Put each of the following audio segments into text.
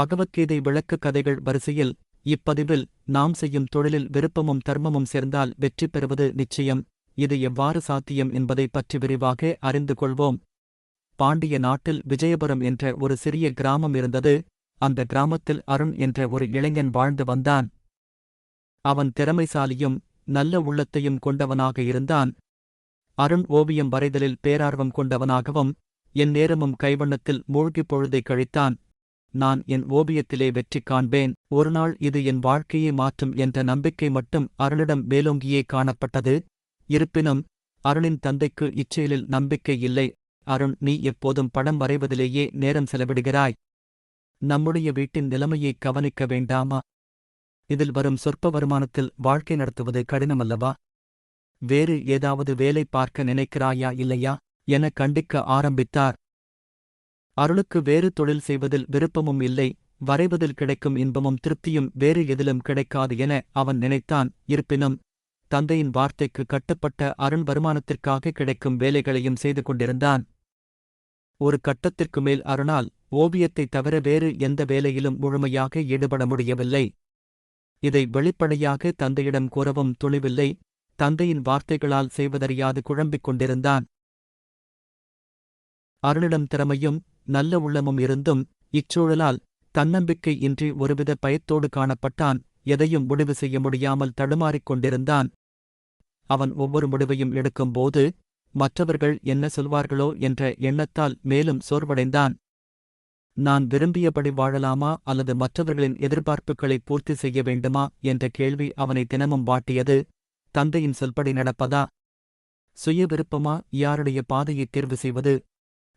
பகவத்கீதை விளக்க கதைகள் வரிசையில் இப்பதிவில் நாம் செய்யும் தொழிலில் விருப்பமும் தர்மமும் சேர்ந்தால் வெற்றி பெறுவது நிச்சயம். இது எவ்வாறு சாத்தியம் என்பதை பற்றி விரிவாக அறிந்து கொள்வோம். பாண்டிய நாட்டில் விஜயபுரம் என்ற ஒரு சிறிய கிராமம் இருந்தது. அந்த கிராமத்தில் அருண் என்ற ஒரு இளைஞன் வாழ்ந்து வந்தான். அவன் திறமைசாலியும் நல்ல உள்ளத்தையும் கொண்டவனாக இருந்தான். அருண் ஓவியம் வரைதலில் பேரார்வம் கொண்டவனாகவும் என் நேரமும் கைவண்ணத்தில் மூழ்கிப் பொழுதை கழித்தான். நான் என் ஓவியத்திலே வெற்றி காண்பேன். ஒருநாள் இது என் வாழ்க்கையை மாற்றும் என்ற நம்பிக்கை மட்டும் அருணிடம் மேலோங்கியே காணப்பட்டது. இருப்பினும் அருணின் தந்தைக்கு இச்செயலில் நம்பிக்கை இல்லை. அருண் நீ எப்போதும் படம் வரைவதிலேயே நேரம் செலவிடுகிறாய். நம்முடைய வீட்டின் நிலைமையை கவனிக்க வேண்டாமா? இதில் வரும் சொற்ப வருமானத்தில் வாழ்க்கை நடத்துவது கடினமல்லவா? வேறு ஏதாவது வேலை பார்க்க நினைக்கிறாயா இல்லையா? என கண்டிக்க ஆரம்பித்தார். அருளுக்கு வேறு தொழில் செய்வதில் விருப்பமும் இல்லை வரைவதில் கிடைக்கும் இன்பமும் திருப்தியும் வேறு எதிலும் கிடைக்காது என அவன் நினைத்தான். இருப்பினும் தந்தையின் வார்த்தைக்கு கட்டுப்பட்ட அருண் வருமானத்திற்காக கிடைக்கும் வேலைகளையும் செய்து கொண்டிருந்தான். ஒரு கட்டத்திற்கு மேல் அருணால் ஓவியத்தை தவிர வேறு எந்த வேலையிலும் முழுமையாக ஈடுபட முடியவில்லை. இதை வெளிப்படையாக தந்தையிடம் கூறவும் துணிவில்லை தந்தையின் வார்த்தைகளால் செய்வதறியாது குழம்பிக் கொண்டிருந்தான். அருளிடம் திறமையும் நல்ல உள்ளமும் இருந்தும் இச்சூழலால் தன்னம்பிக்கை இன்றி ஒருவித பயத்தோடு காணப்பட்டான் எதையும் முடிவு செய்ய முடியாமல் தடுமாறிக் கொண்டிருந்தான். அவன் ஒவ்வொரு முடிவையும் எடுக்கும்போது மற்றவர்கள் என்ன சொல்வார்களோ என்ற எண்ணத்தால் மேலும் சோர்வடைந்தான். நான் விரும்பியபடி வாழலாமா அல்லது மற்றவர்களின் எதிர்பார்ப்புகளை பூர்த்தி செய்ய வேண்டுமா? என்ற கேள்வி அவனை தினமும் வாட்டியது தந்தையின் சொல்படி நடப்பதா? சுய விருப்பமா? யாருடைய பாதையை தேர்வு செய்வது?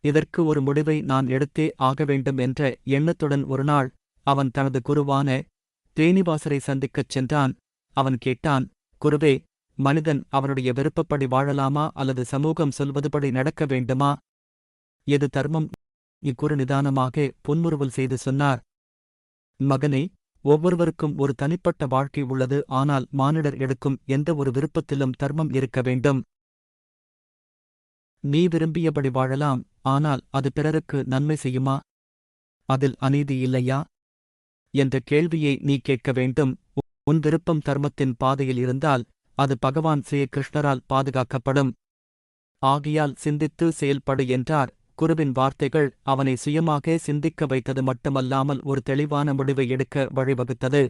இதற்கு ஒரு முடிவை நான் எடுத்தே ஆக வேண்டும் என்ற எண்ணத்துடன் ஒருநாள் அவன் தனது குருவான தேனிவாசரை சந்திக்கச் சென்றான். அவன் கேட்டான் குருவே மனிதன் அவனுடைய விருப்பப்படி வாழலாமா அல்லது சமூகம் சொல்வதுபடி நடக்க வேண்டுமா? எது தர்மம்? இக்குறு நிதானமாக புன்முறுவல் செய்து சொன்னார். மகனே ஒவ்வொருவருக்கும் ஒரு தனிப்பட்ட வாழ்க்கை உள்ளது. ஆனால் மானிடர் எடுக்கும் எந்த ஒரு விருப்பத்திலும் தர்மம் இருக்க வேண்டும். நீ விரும்பியபடி வாழலாம் ஆனால் அது பிறருக்கு நன்மை செய்யுமா? அதில் அநீதி இல்லையா? என்ற கேள்வியை நீ கேட்க வேண்டும். உன் விருப்பம் தர்மத்தின் பாதையில் இருந்தால் அது பகவான் ஸ்ரீ கிருஷ்ணரால் பாதுகாக்கப்படும். ஆகையால் சிந்தித்து செயல்படு என்றார். குருவின் வார்த்தைகள் அவனை சுயமாக சிந்திக்க வைத்தது மட்டுமல்லாமல் ஒரு தெளிவான முடிவை எடுக்க வழிவகுத்தது.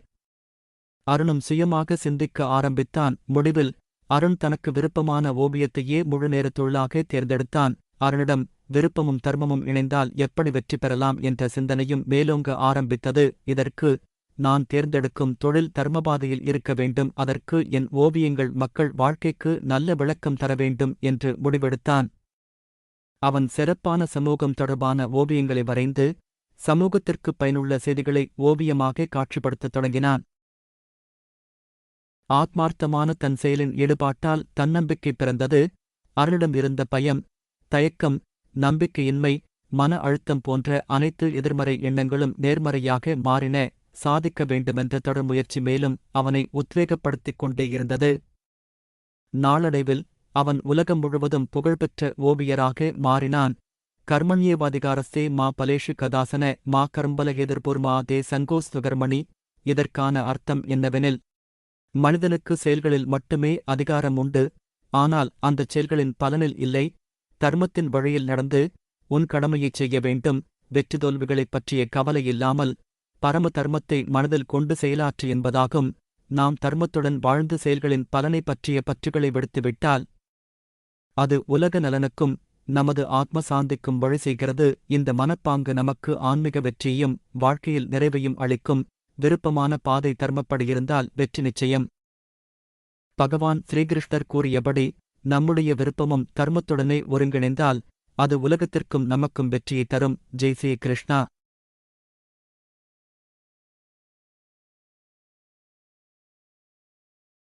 அருணும் சுயமாக சிந்திக்க ஆரம்பித்தான். முடிவில் அருண் தனக்கு விருப்பமான ஓவியத்தையே முழு நேர தொழிலாக தேர்ந்தெடுத்தான். அருணிடம் விருப்பமும் தர்மமும் இணைந்தால் எப்படி வெற்றி பெறலாம்? என்ற சிந்தனையும் மேலோங்க ஆரம்பித்தது. இதற்கு நான் தேர்ந்தெடுக்கும் தொழில் தர்மபாதையில் இருக்க வேண்டும். அதற்கு என் ஓவியங்கள் மக்கள் வாழ்க்கைக்கு நல்ல விளக்கம் தர வேண்டும் என்று முடிவெடுத்தான். அவன் சிறப்பான சமூகம் தொடர்பான ஓவியங்களை வரைந்து சமூகத்திற்கு பயனுள்ள செய்திகளை ஓவியமாக காட்சிப்படுத்தத் தொடங்கினான். ஆத்மார்த்தமான தன் செயலின் ஈடுபாட்டால் தன்னம்பிக்கை பிறந்தது. அருளிடம் இருந்த பயம் தயக்கம் நம்பிக்கையின்மை மன அழுத்தம் போன்ற அனைத்து எதிர்மறை எண்ணங்களும் நேர்மறையாக மாறின. சாதிக்க வேண்டுமென்ற தொடர் முயற்சி மேலும் அவனை உத்வேகப்படுத்திக் கொண்டே இருந்தது. நாளடைவில் அவன் உலகம் முழுவதும் புகழ்பெற்ற ஓவியராக மாறினான். கர்மண்யேவாதிகாரஸ்தே மா பலேஷு கதாசன மா கர்ம்பல எதிர்பூர்மா தே சங்கோஸ் சுகர்மணி. இதற்கான அர்த்தம் என்னவெனில் மனிதனுக்கு செயல்களில் மட்டுமே அதிகாரம் உண்டு. ஆனால் அந்தச் செயல்களின் பலனில் இல்லை. தர்மத்தின் வழியில் நடந்து உன் கடமையைச் செய்ய வேண்டும். வெற்றி தோல்விகளைப் பற்றிய கவலை இல்லாமல் பரம தர்மத்தை மனதில் கொண்டு செயலாற்று என்பதாகும். நாம் தர்மத்துடன் வாழ்ந்து செயல்களின் பலனை பற்றிய பற்றுகளை விடுத்துவிட்டால் அது உலக நலனுக்கும் நமது ஆத்ம சாந்திக்கும் வழி செய்கிறது. இந்த மனப்பாங்கு நமக்கு ஆன்மீக வெற்றியையும் வாழ்க்கையில் நிறைவையும் அளிக்கும். விருப்பமான பாதை தர்மப்படியிருந்தால் வெற்றி நிச்சயம். பகவான் ஸ்ரீகிருஷ்ணர் கூறியபடி நம்முடைய விருப்பமும் தர்மத்துடனே ஒருங்கிணைந்தால் அது உலகத்திற்கும் நமக்கும் வெற்றியை தரும். ஜெய் ஸ்ரீ கிருஷ்ணா.